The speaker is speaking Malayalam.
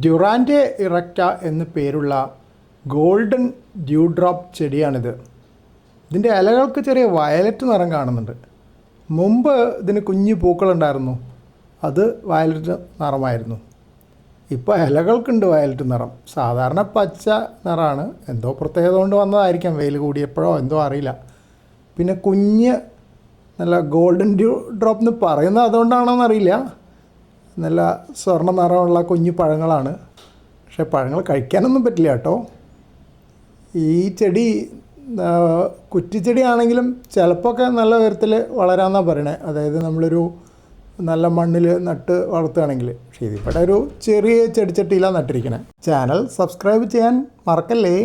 ഡ്യുറാൻഡെ ഇറക്റ്റ എന്ന് പേരുള്ള ഗോൾഡൻ ഡ്യൂ ഡ്രോപ്പ് ചെടിയാണിത്. ഇതിന്റെ ഇലകൾക്ക് ചെറിയ വയലറ്റ് നിറം കാണുന്നുണ്ട്. മുമ്പ് ഇതിന് കുഞ്ഞു പൂക്കളുണ്ടായിരുന്നു. അത് വയലറ്റ് നിറമായിരുന്നു. ഇപ്പോൾ ഇലകൾക്കുണ്ട് വയലറ്റ് നിറം. സാധാരണ പച്ച നിറമാണ് എന്തോ പ്രത്യേകത കൊണ്ട് വന്നതായിരിക്കാം. വെയിൽ കൂടിയപ്പോഴോ എന്തോ അറിയില്ല. പിന്നെ കുഞ്ഞ് നല്ല ഗോൾഡൻ ഡ്യൂ ഡ്രോപ്പ് എന്ന് പറയുന്നത് അതുകൊണ്ടാണോ അറിയില്ല നല്ല സ്വർണ നിറമുള്ള കുഞ്ഞു പഴങ്ങളാണ്. പക്ഷേ പഴങ്ങൾ കഴിക്കാനൊന്നും പറ്റില്ല കേട്ടോ. ഈ ചെടി കുറ്റിച്ചെടിയാണെങ്കിലും ചിലപ്പോഴൊക്കെ നല്ല ഉയരത്തിൽ വളരാമെന്നാണ് പറയണേ. അതായത് നമ്മളൊരു നല്ല മണ്ണിൽ നട്ട് വളർത്തുകയാണെങ്കിൽ. പക്ഷേ ഇതിവിടെ ഒരു ചെറിയ ചെടിച്ചട്ടിയിലാണ് നട്ടിരിക്കണേ. ചാനൽ സബ്സ്ക്രൈബ് ചെയ്യാൻ മറക്കല്ലേ?